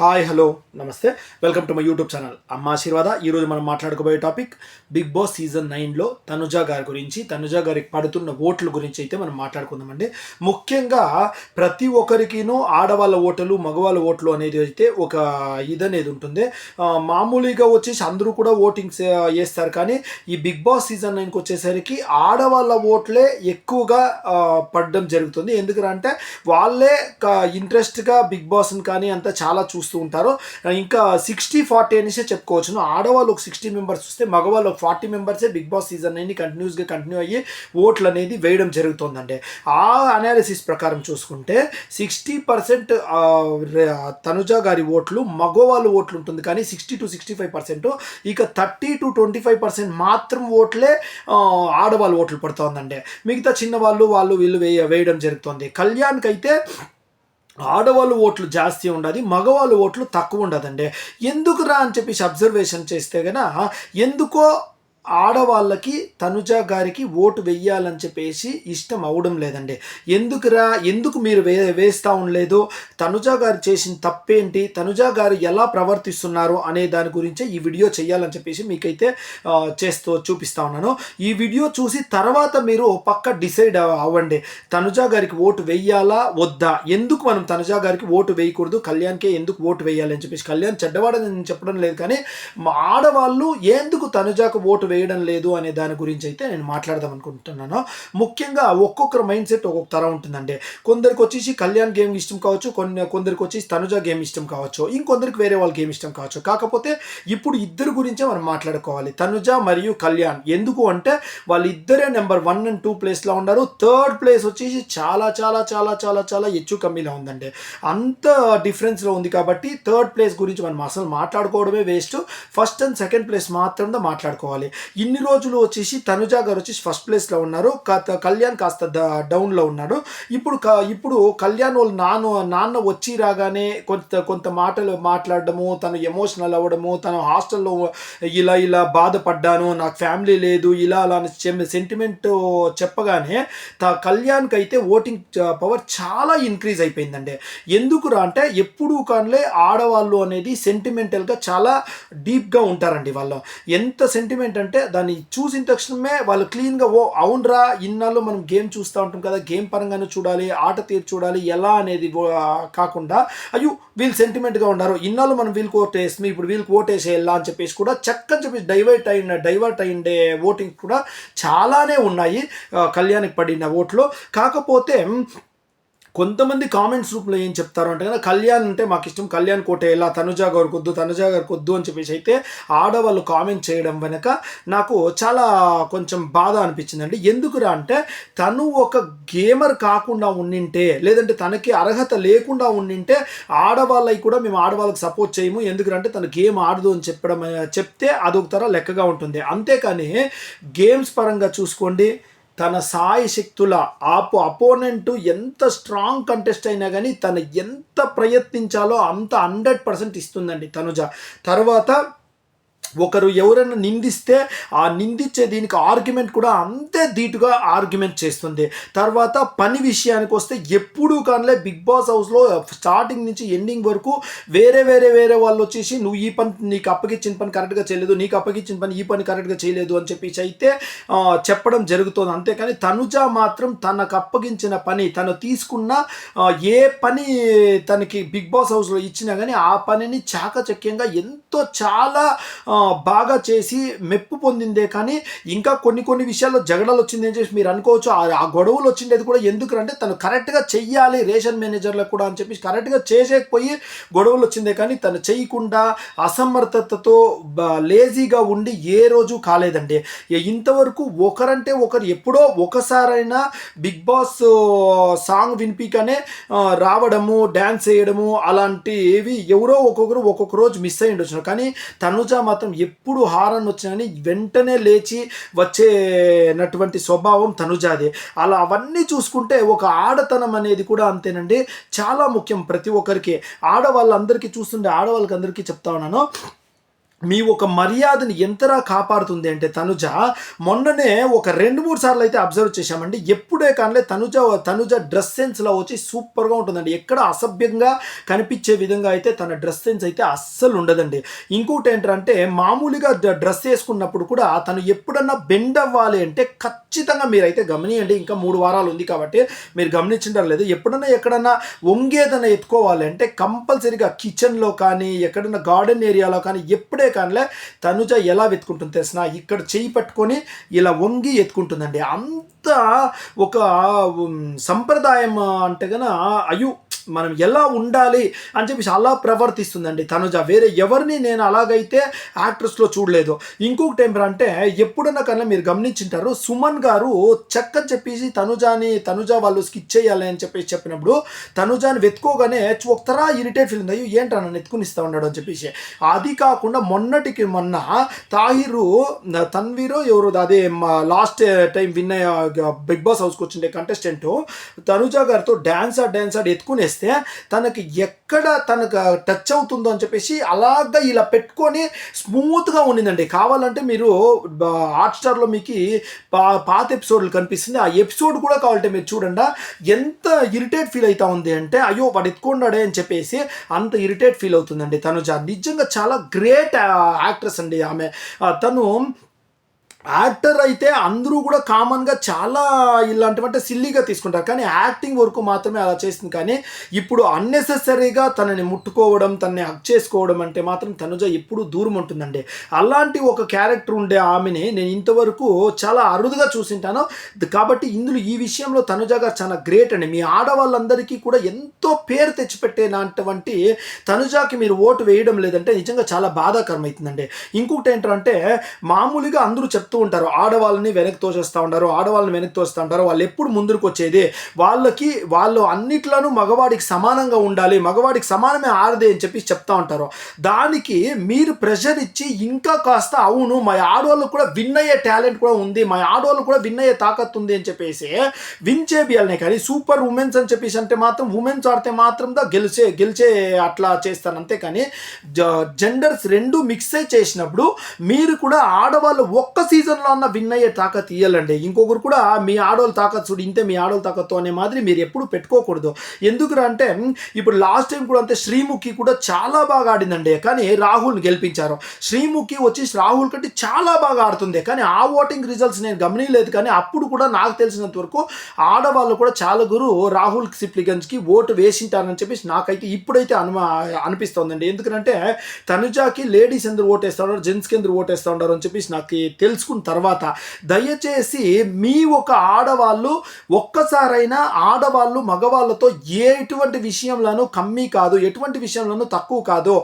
Hi hello నమస్తే. Welcome to my YouTube channel. Amma Aashirvada. ఈరోజు మనం మాట్లాడుకోబోయే టాపిక్ బిగ్ బాస్ సీజన్ నైన్లో తనుజ గారి గురించి తనుజ గారికి పడుతున్న ఓట్ల గురించి అయితే మనం మాట్లాడుకుందామండి. ముఖ్యంగా ప్రతి ఒక్కరికినూ ఆడవాళ్ళ ఓటలు మగవాళ్ళ ఓట్లు అనేది అయితే ఒక ఇది అనేది ఉంటుంది మామూలుగా వచ్చేసి అందరూ కూడా ఓటింగ్స్ వేస్తారు కానీ ఈ బిగ్ బాస్ సీజన్ నైన్కి వచ్చేసరికి ఆడవాళ్ళ ఓట్లే ఎక్కువగా పడడం జరుగుతుంది. ఎందుకంటే వాళ్ళే ఇంట్రెస్ట్గా బిగ్ బాస్ని కానీ అంతా చాలా చూస్తూ ఉంటారు. ఇంకా సిక్స్టీ ఫార్టీ అనేసి చెప్పుకోవచ్చును ఆడవాళ్ళు ఒక సిక్స్టీ మెంబర్స్ చూస్తే మగవాళ్ళు ఒక ఫార్టీ మెంబర్సే బిగ్ బాస్ సీజన్ అనేది కంటిన్యూస్గా కంటిన్యూ అయ్యి ఓట్లు అనేది వేయడం జరుగుతుందండి. ఆ అనాలిసిస్ ప్రకారం చూసుకుంటే సిక్స్టీ పర్సెంట్ తనుజ గారి ఓట్లు మగవాళ్ళు ఓట్లు ఉంటుంది కానీ sixty two sixty five percent ఇక thirty two twenty five percent మాత్రం ఓట్లే ఆడవాళ్ళు ఓట్లు పడుతోందండి. మిగతా చిన్నవాళ్ళు వాళ్ళు వీళ్ళు వేయ వేయడం జరుగుతుంది. కళ్యాణ్కి అయితే ఆడవాళ్ళు ఓట్లు జాస్తి ఉండదు మగవాళ్ళు ఓట్లు తక్కువ ఉండదండి ఎందుకురా అని చెప్పేసి అబ్జర్వేషన్ చేస్తే గన ఎందుకో ఆడవాళ్ళకి తనుజ గారికి ఓటు వెయ్యాలని చెప్పేసి ఇష్టం అవడం లేదండి. ఎందుకురా? ఎందుకు మీరు వే వేస్తూ ఉండలేదు? తనుజ గారు చేసిన తప్పేంటి? తనుజ గారు ఎలా ప్రవర్తిస్తున్నారు అనే దాని గురించే ఈ వీడియో చేయాలని చెప్పేసి మీకైతే చేస్తూ చూపిస్తా ఉన్నాను. ఈ వీడియో చూసి తర్వాత మీరు పక్క డిసైడ్ అవ్వండి. తనుజ గారికి ఓటు వెయ్యాలా? వద్దా? ఎందుకు మనం తనుజ గారికి ఓటు వేయకూడదు? కళ్యాణ్కే ఎందుకు ఓటు వేయాలని చెప్పేసి కళ్యాణ్ చెడ్డవాడని నేను చెప్పడం లేదు కానీ మా ఆడవాళ్ళు ఎందుకు తనుజాకు ఓటు వేయడం లేదు అనే దాని గురించి అయితే నేను మాట్లాడదాం అనుకుంటున్నాను. ముఖ్యంగా ఒక్కొక్కరు మైండ్ సెట్ ఒక్కొక్క తర ఉంటుందండి. కొందరికి వచ్చేసి కళ్యాణ్ గేమ్ ఇష్టం కావచ్చు కొన్ని కొందరికి వచ్చేసి తనుజ గేమ్ ఇష్టం కావచ్చు ఇంకొందరికి వేరే వాళ్ళ గేమ్ ఇష్టం కావచ్చు. కాకపోతే ఇప్పుడు ఇద్దరు గురించే మనం మాట్లాడుకోవాలి. తనుజ మరియు కళ్యాణ్. ఎందుకు అంటే వాళ్ళిద్దరే నెంబర్ వన్ అండ్ టూ ప్లేస్లో ఉన్నారు. థర్డ్ ప్లేస్ వచ్చేసి చాలా చాలా చాలా చాలా చాలా ఎచ్చు కమ్మీలో ఉందండి. అంత డిఫరెన్స్లో ఉంది కాబట్టి థర్డ్ ప్లేస్ గురించి మనం అసలు మాట్లాడుకోవడమే waste. First and second place మాత్రమే మాట్లాడుకోవాలి. ఇన్ని రోజులు వచ్చేసి తనుజ గారు వచ్చేసి ఫస్ట్ ప్లేస్లో ఉన్నారు. కళ్యాణ్ కాస్త ద- డౌన్లో ఉన్నాడు. ఇప్పుడు క- ఇప్పుడు కళ్యాణ్ వాళ్ళు నాన్న నాన్న వచ్చి రాగానే కొంత కొంత మాటలు మాట్లాడడము తను ఎమోషనల్ అవ్వడము తను హాస్టల్లో ఇలా ఇలా బాధపడ్డాను నాకు ఫ్యామిలీ లేదు ఇలా అలా అని సెంటిమెంట్ చెప్పగానే త కళ్యాణ్కి అయితే ఓటింగ్ పవర్ చాలా ఇంక్రీజ్ అయిపోయిందండి. ఎందుకురా అంటే ఎప్పుడూ కానిలే ఆడవాళ్ళు అనేది సెంటిమెంటల్గా చాలా డీప్గా ఉంటారండి వాళ్ళు. ఎంత సెంటిమెంట్ అంటే దాన్ని చూసిన తక్షణమే వాళ్ళు క్లీన్గా ఓ అవునరా ఇన్నాళ్ళు మనం గేమ్ చూస్తూ ఉంటాం కదా గేమ్ పరంగానే చూడాలి ఆట తీరు చూడాలి ఎలా అనేది కాకుండా అయ్యో వీళ్ళు సెంటిమెంట్గా ఉన్నారు ఇన్నాళ్ళు మనం వీళ్ళకి ఓట్ వేస్తాం ఇప్పుడు వీళ్ళకి ఓట్ వేసేయాలా అని చెప్పేసి కూడా చక్కని చెప్పేసి డైవర్ట్ అయిన డైవర్ట్ అయిండే ఓటింగ్ కూడా చాలానే ఉన్నాయి ఆ, కళ్యాణ్కి పడిన ఓట్లో. కాకపోతే కొంతమంది కామెంట్స్ రూపంలో ఏం చెప్తారు అంటే కదా కళ్యాణ్ అంటే మాకు ఇష్టం కళ్యాణ్ కోటే ఎలా తనుజా గారికి వద్దు తనుజా గారికి వద్దు అని చెప్పేసి అయితే ఆడవాళ్ళు కామెంట్ చేయడం వెనక నాకు చాలా కొంచెం బాధ అనిపించిందండి. ఎందుకురా అంటే తను ఒక గేమర్ కాకుండా ఉండింటే లేదంటే తనకి అర్హత లేకుండా ఉండింటే ఆడవాళ్ళకి కూడా మేము ఆడవాళ్ళకి సపోర్ట్ చేయము. ఎందుకంటే తను గేమ్ ఆడదు అని చెప్పడం చెప్తే అదొక తర లెక్కగా ఉంటుంది. అంతేకాని గేమ్స్ పరంగా చూసుకోండి. తన సాయి శక్తుల ఆపు అపోనెంట్ ఎంత స్ట్రాంగ్ కంటెస్ట్ అయినా కానీ తను ఎంత ప్రయత్నించాలో అంత హండ్రెడ్ పర్సెంట్ ఇస్తుందండి తనుజ. తర్వాత ఒకరు ఎవరైనా నిందిస్తే ఆ నిందించే దీనికి ఆర్గ్యుమెంట్ కూడా అంతే ధీటుగా ఆర్గ్యుమెంట్ చేస్తుంది. తర్వాత పని విషయానికి వస్తే ఎప్పుడూ కానిలే బిగ్ బాస్ హౌస్లో స్టార్టింగ్ నుంచి ఎండింగ్ వరకు వేరే వేరే వేరే వాళ్ళు వచ్చేసి నువ్వు ఈ పని నీకు అప్పగించిన పని కరెక్ట్గా చేయలేదు నీకు అప్పగించిన పని ఈ పని కరెక్ట్గా చేయలేదు అని చెప్పేసి అయితే చెప్పడం జరుగుతుంది. అంతేకాని తనుజ మాత్రం తనకు అప్పగించిన పని తను తీసుకున్న ఏ పని తనకి బిగ్ బాస్ హౌస్లో ఇచ్చినా కానీ ఆ పనిని చాకచక్యంగా ఎంత చాలా బాగా చేసి మెప్పు పొందిందే కానీ ఇంకా కొన్ని కొన్ని విషయాల్లో జగడలు వచ్చింది అని చెప్పి మీరు అనుకోవచ్చు. ఆ- గొడవలు వచ్చిండేది కూడా ఎందుకంటే తను కరెక్ట్గా చెయ్యాలి రేషన్ మేనేజర్లకు కూడా అని చెప్పి కరెక్ట్గా చేసేకపోయి గొడవలు వచ్చిందే కానీ తను చేయకుండా అసమర్థతతో లేజీగా ఉండి ఏ రోజు కాలేదండి. ఇంతవరకు ఒకరంటే ఒకరు ఎప్పుడో ఒకసారైనా బిగ్ బాస్ సాంగ్ వినిపికనే రావడము డ్యాన్స్ చేయడము అలాంటివి ఎవరో ఒక్కొక్కరు ఒక్కొక్క రోజు మిస్ అయ్యి ఉండొచ్చు కానీ తనుజ మాత్రం ఎప్పుడు హారన్ వచ్చినని కానీ వెంటనే లేచి వచ్చేనటువంటి స్వభావం తనుజాదే. అలా అవన్నీ చూసుకుంటే ఒక ఆడతనం అనేది కూడా అంతేనండి. చాలా ముఖ్యం ప్రతి ఒక్కరికి. ఆడవాళ్ళందరికీ చూస్తుంటే ఆడవాళ్ళకి అందరికీ చెప్తా ఉన్నాను. మీ ఒక మర్యాదని ఎంతరా కాపాడుతుంది అంటే తనుజ మొన్ననే ఒక రెండు మూడు సార్లు అయితే అబ్జర్వ్ చేశామండి. ఎప్పుడే కానీ తనుజ తనుజ డ్రెస్ సెన్స్లో వచ్చి సూపర్గా ఉంటుందండి. ఎక్కడ అసభ్యంగా కనిపించే విధంగా అయితే తన డ్రెస్ సెన్స్ అయితే అస్సలు ఉండదండి. ఇంకోటి ఏంటంటే మామూలుగా డ్రెస్ వేసుకున్నప్పుడు కూడా తను ఎప్పుడన్నా బెండ్ అవ్వాలి అంటే ఖచ్చితంగా మీరైతే గమనియండి. ఇంకా మూడు వారాలు ఉంది కాబట్టి మీరు గమనించడం లేదు. ఎప్పుడన్నా ఎక్కడన్నా వంగేదన్నా ఎత్తుకోవాలి అంటే కంపల్సరీగా కిచెన్లో కానీ ఎక్కడన్నా గార్డెన్ ఏరియాలో కానీ ఎప్పుడే కానీ తనుజ ఎలా వెతుకుంటుంది తెలిసిన ఇక్కడ చేయి పట్టుకొని ఇలా వంగి ఎత్తుకుంటుందండి. అంత ఒక సంప్రదాయం అంటే గన అయు మనం ఎలా ఉండాలి అని చెప్పేసి అలా ప్రవర్తిస్తుందండి తనుజ. వేరే ఎవరిని నేను అలాగైతే యాక్ట్రెస్లో చూడలేదు. ఇంకొకటి ఏంటంటే ఎప్పుడన్నా కన్నా మీరు గమనించింటారు సుమన్ గారు చక్కని చెప్పేసి తనుజాని తనుజ వాళ్ళు స్కిచ్ చేయాలి అని చెప్పేసి చెప్పినప్పుడు తనుజాని వెతుకోగానే ఒకతరా ఇరిటేట్ ఫీల్ అయ్యో ఏంటా నన్ను ఎత్తుకుని ఇస్తా ఉన్నాడు అని చెప్పేసి. అది కాకుండా మొన్నటికి మొన్న తాహిరు తన్వీరు ఎవరు అదే last time win Bigg Boss హౌస్కి వచ్చిండే కంటెస్టెంట్ తనుజ గారితో డ్యాన్స్ ఆ డ్యాన్స్ ఆడ్ చేస్తే తనకి ఎక్కడ తనకు టచ్ అవుతుందో అని చెప్పేసి అలాగా ఇలా పెట్టుకొని స్మూత్గా ఉండిందండి. కావాలంటే మీరు హాట్స్టార్లో మీకు పా పాత ఎపిసోడ్లు కనిపిస్తుంది. ఆ ఎపిసోడ్ కూడా కావాలంటే మీరు చూడండి. ఎంత ఇరిటేట్ ఫీల్ అవుతా ఉంది అంటే అయ్యో వాడు ఎత్తుకున్నాడే అని చెప్పేసి అంత ఇరిటేట్ ఫీల్ అవుతుందండి తను నిజంగా చాలా గ్రేట్ యాక్ట్రెస్ అండి ఆమె. తను యాక్టర్ అయితే అందరూ కూడా కామన్గా చాలా ఇలాంటివంటే సిల్లీగా తీసుకుంటారు. కానీ యాక్టింగ్ వరకు మాత్రమే అలా చేసింది కానీ ఇప్పుడు అన్నెసెసరీగా తనని ముట్టుకోవడం తనని హక్ చేసుకోవడం అంటే మాత్రం తనుజ ఎప్పుడూ దూరం ఉంటుందండి. అలాంటి ఒక క్యారెక్టర్ ఉండే ఆమెని నేను ఇంతవరకు చాలా అరుదుగా చూసింటాను. కాబట్టి ఇందులో ఈ విషయంలో తనుజ గారు చాలా గ్రేట్ అండి. మీ ఆడవాళ్ళందరికీ కూడా ఎంతో పేరు తెచ్చిపెట్టేనటువంటి తనుజాకి మీరు ఓటు వేయడం లేదంటే నిజంగా చాలా బాధాకరం అవుతుందండి ఇంకొకటి ఏంటంటే మామూలుగా అందరూ చెప్తూ ఉంటారు. ఆడవాళ్ళని వెనక్కి తోసేస్తూ ఉంటారు. ఆడవాళ్ళని వెనక్కి తోస్తూ ఉంటారు. వాళ్ళు ఎప్పుడు ముందుకు వచ్చేది? వాళ్ళకి వాళ్ళు అన్నిట్లోనూ మగవాడికి సమానంగా ఉండాలి. మగవాడికి సమానమే ఆడదే అని చెప్పి చెప్తా ఉంటారు. దానికి మీరు ప్రెషర్ ఇచ్చి ఇంకా కాస్త అవును మా ఆడవాళ్ళకు కూడా విన్ అయ్యే టాలెంట్ కూడా ఉంది. మా ఆడవాళ్ళు కూడా విన్ అయ్యే తాకత్తు ఉంది అని చెప్పేసి విన్ చేపియాలనే కానీ సూపర్ ఉమెన్స్ అని చెప్పేసి అంటే మాత్రం ఉమెన్స్ ఆడితే మాత్రం దా గెలిచే గెలిచే అట్లా చేస్తాను. అంతేకాని జెండర్స్ రెండు మిక్స్ చేసినప్పుడు మీరు కూడా ఆడవాళ్ళు ఒక్క సీజన్లో అన్న విన్ అయ్యే తాకత్ ఇయ్యాలండి. ఇంకొకరు కూడా మీ ఆడోళ్ళ తాకత్ చూడు ఇంతే మీ ఆడోళ్ళ తాకత్తు అనే మాదిరి మీరు ఎప్పుడు పెట్టుకోకూడదు. ఎందుకురా అంటే ఇప్పుడు లాస్ట్ టైం కూడా అంతే శ్రీముఖి కూడా చాలా బాగా ఆడిందండి. కానీ రాహుల్ని గెలిపించారు. శ్రీముఖి వచ్చి రాహుల్ కంటే చాలా బాగా ఆడుతుంది. కానీ ఆ ఓటింగ్ రిజల్ట్స్ నేను గమనించలేదు కానీ అప్పుడు కూడా నాకు తెలిసినంత వరకు ఆడవాళ్ళు కూడా చాలా గురు రాహుల్ సిప్లిగంజ్కి ఓటు వేసింటారని చెప్పేసి నాకైతే ఇప్పుడైతే అనుమా అనిపిస్తోందండి. ఎందుకంటే తనుజాకి లేడీస్ ఎందుకు ఓటేస్తా ఉన్నారు జెంట్స్కి ఎందుకు ఓటేస్తా ఉన్నారు అని చెప్పేసి నాకు తెలుసుకున్న తర్వాత దయచేసి మీ ఒక ఆడవాళ్ళు ఒక్కసారైనా ఆడవాళ్ళు మగవాళ్ళతో ఎటువంటి విషయంలోనూ కమ్మీ కాదు ఎటువంటి విషయంలోనూ తక్కువ కాదు.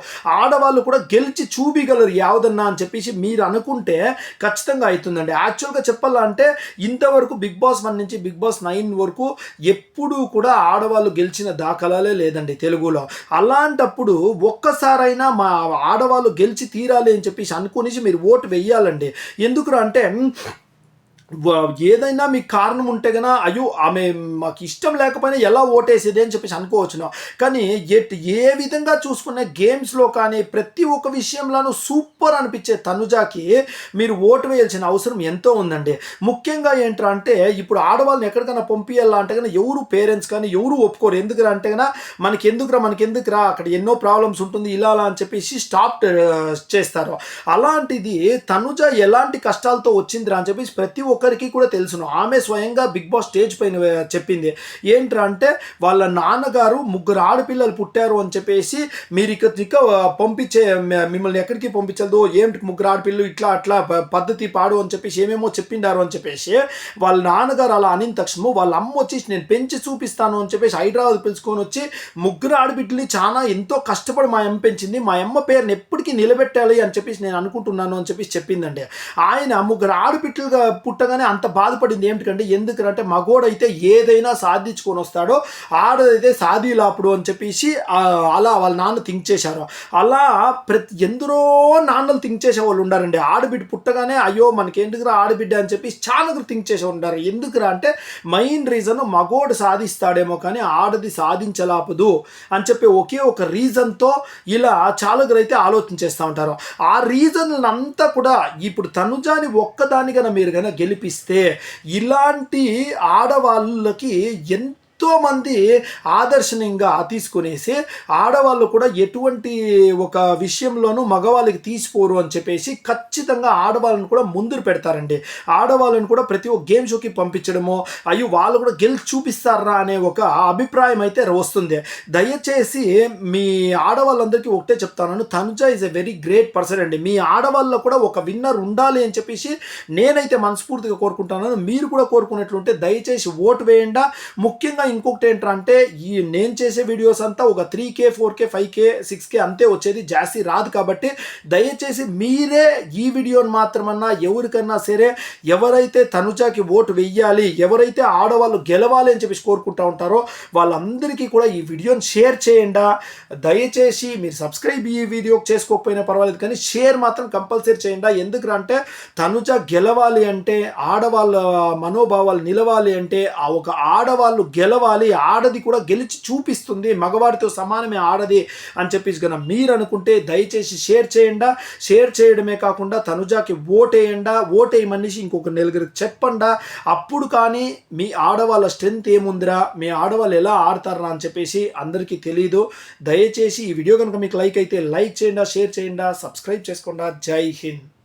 ఆడవాళ్ళు కూడా గెలిచి చూపిగలరు యావదన్నా అని చెప్పేసి మీరు అనుకుంటే ఖచ్చితంగా అవుతుందండి. యాక్చువల్గా చెప్పాలంటే ఇంతవరకు బిగ్ బాస్ వన్ నుంచి బిగ్ బాస్ నైన్ వరకు ఎప్పుడూ కూడా ఆడవాళ్ళు గెలిచిన దాఖలాలే లేదండి తెలుగులో. అలాంటప్పుడు ఒక్కసారైనా మా ఆడవాళ్ళు గెలిచి తీరాలి అని చెప్పేసి అనుకునేసి మీరు ఓటు వెయ్యాలండి ఎందుకు అంటే ఏదైనా మీకు కారణం ఉంటే గన అయ్యో ఆమె మాకు ఇష్టం లేకపోయినా ఎలా ఓటేసేది అని చెప్పేసి అనుకోవచ్చును. కానీ ఎట్ ఏ విధంగా చూసుకున్న గేమ్స్లో కానీ ప్రతి ఒక్క విషయంలోనూ సూపర్ అనిపించే తనుజాకి మీరు ఓటు వేయాల్సిన అవసరం ఎంతో ఉందండి. ముఖ్యంగా ఏంట్రా అంటే ఇప్పుడు ఆడవాళ్ళని ఎక్కడికైనా పంపించాలా అంటే కన్నా ఎవరు పేరెంట్స్ కానీ ఎవరు ఒప్పుకోరు. ఎందుకురా అంటే కన్నా మనకి ఎందుకురా మనకి ఎందుకురా అక్కడ ఎన్నో ప్రాబ్లమ్స్ ఉంటుంది ఇలా అలా అని చెప్పేసి స్టాప్ చేస్తారు. అలాంటిది తనుజ ఎలాంటి కష్టాలతో వచ్చిందిరా అని చెప్పేసి ప్రతి ఒక్క ఒక్కరికి కూడా తెలుసును. ఆమె స్వయంగా బిగ్ బాస్ స్టేజ్ పైన చెప్పింది. ఏంట్రా అంటే వాళ్ళ నాన్నగారు ముగ్గురు ఆడపిల్లలు పుట్టారు అని చెప్పేసి మీరు ఇక ఇక పంపించే మిమ్మల్ని ఎక్కడికి పంపించదు ఏమిటి ముగ్గురు ఆడపిల్లలు ఇట్లా అట్లా పద్ధతి పాడు అని చెప్పేసి ఏమేమో చెప్పిండారు అని చెప్పేసి వాళ్ళ నాన్నగారు అలా అనిన తక్షణము వాళ్ళ అమ్మ వచ్చేసి నేను పెంచి చూపిస్తాను అని చెప్పేసి హైదరాబాద్ పిలుచుకొని వచ్చి ముగ్గురు ఆడబిడ్డని చాలా ఎంతో కష్టపడి మా అమ్మ పెంచింది. మా అమ్మ పేరుని ఎప్పటికీ నిలబెట్టాలి అని చెప్పేసి నేను అనుకుంటున్నాను అని చెప్పేసి చెప్పిందండి. ఆయన ముగ్గురు ఆడబిడ్డలుగా పుట్ట చెప్పగానే అంత బాధపడింది ఏమిటంటే ఎందుకంటే మగోడైతే ఏదైనా సాధించుకొని వస్తాడో ఆడదైతే సాధిలాపుడు అని చెప్పేసి అలా వాళ్ళ నాన్న థింక్ చేశారు. అలా ప్రతి ఎందరో నాన్నలు థింక్ చేసే వాళ్ళు ఉండారండి. ఆడబిడ్డ పుట్టగానే అయ్యో మనకి ఎందుకురా ఆడబిడ్డ అని చెప్పి చాలా థింక్ చేసే ఉంటారు ఎందుకురా అంటే మెయిన్ రీజన్ మగోడు సాధిస్తాడేమో కానీ ఆడది సాధించలాపదు అని చెప్పి ఒకే ఒక రీజన్తో ఇలా చాలాగురు అయితే ఆలోచన చేస్తూ ఉంటారు. ఆ రీజన్ అంతా కూడా ఇప్పుడు తనుజాని ఒక్కదాని కన్నా మీరు కనుక గెలిపిస్తే ఇలాంటి ఆడవాళ్ళకి ఎంత ఎంతోమంది ఆదర్శనీయంగా తీసుకునేసి ఆడవాళ్ళు కూడా ఎటువంటి ఒక విషయంలోనూ మగవాళ్ళకి తీసిపోరు అని చెప్పేసి ఖచ్చితంగా ఆడవాళ్ళని కూడా ముందు పెడతారండి. ఆడవాళ్ళని కూడా ప్రతి ఒక్క గేమ్ షోకి పంపించడము అయ్యో వాళ్ళు కూడా గెలిచి చూపిస్తారా అనే ఒక అభిప్రాయం అయితే వస్తుంది. దయచేసి మీ ఆడవాళ్ళందరికీ ఒకటే చెప్తాను Tanuja is a very great person అండి. మీ ఆడవాళ్ళలో కూడా ఒక విన్నర్ ఉండాలి అని చెప్పేసి నేనైతే మనస్ఫూర్తిగా కోరుకుంటాను మీరు కూడా కోరుకున్నట్లుంటే దయచేసి ఓటు వేయండి. ముఖ్యంగా ఇంకొకటి ఏంటంటే ఈ నేను చేసే వీడియోస్ అంతా ఒక three K four K five K six K అంతే వచ్చేది. జాస్తి రాదు కాబట్టి దయచేసి మీరే ఈ వీడియోని మాత్రమన్నా ఎవరికన్నా సరే ఎవరైతే తనుజాకి ఓటు వెయ్యాలి ఎవరైతే ఆడవాళ్ళు గెలవాలి అని చెప్పేసి కోరుకుంటా ఉంటారో వాళ్ళందరికీ కూడా ఈ వీడియోని షేర్ చేయండి. దయచేసి మీరు సబ్స్క్రైబ్ ఈ వీడియోకి చేసుకోకపోయినా పర్వాలేదు కానీ షేర్ మాత్రం కంపల్సరీ చేయండి. ఎందుకు అంటే తనుజ గెలవాలి అంటే ఆడవాళ్ళ మనోభావాలు నిలవాలి అంటే ఆ ఒక ఆడవాళ్ళు గెలవాలి ఆడది కూడా గెలిచి చూపిస్తుంది మగవాడితో సమానమే ఆడది అని చెప్పేసి కనుక మీరు అనుకుంటే దయచేసి షేర్ చేయండి? షేర్ చేయడమే కాకుండా తనుజాకి ఓటేయండా? ఓటేయమనేసి ఇంకొక నలుగురికి చెప్పండా? అప్పుడు కానీ మీ ఆడవాళ్ళ స్ట్రెంత్ ఏముందిరా? మీ ఆడవాళ్ళు ఎలా ఆడతారా అని చెప్పేసి అందరికీ తెలియదు దయచేసి ఈ వీడియో కనుక మీకు లైక్ అయితే లైక్ చేయండి షేర్ చేయండి సబ్స్క్రైబ్ చేసుకోండి. జై హింద్.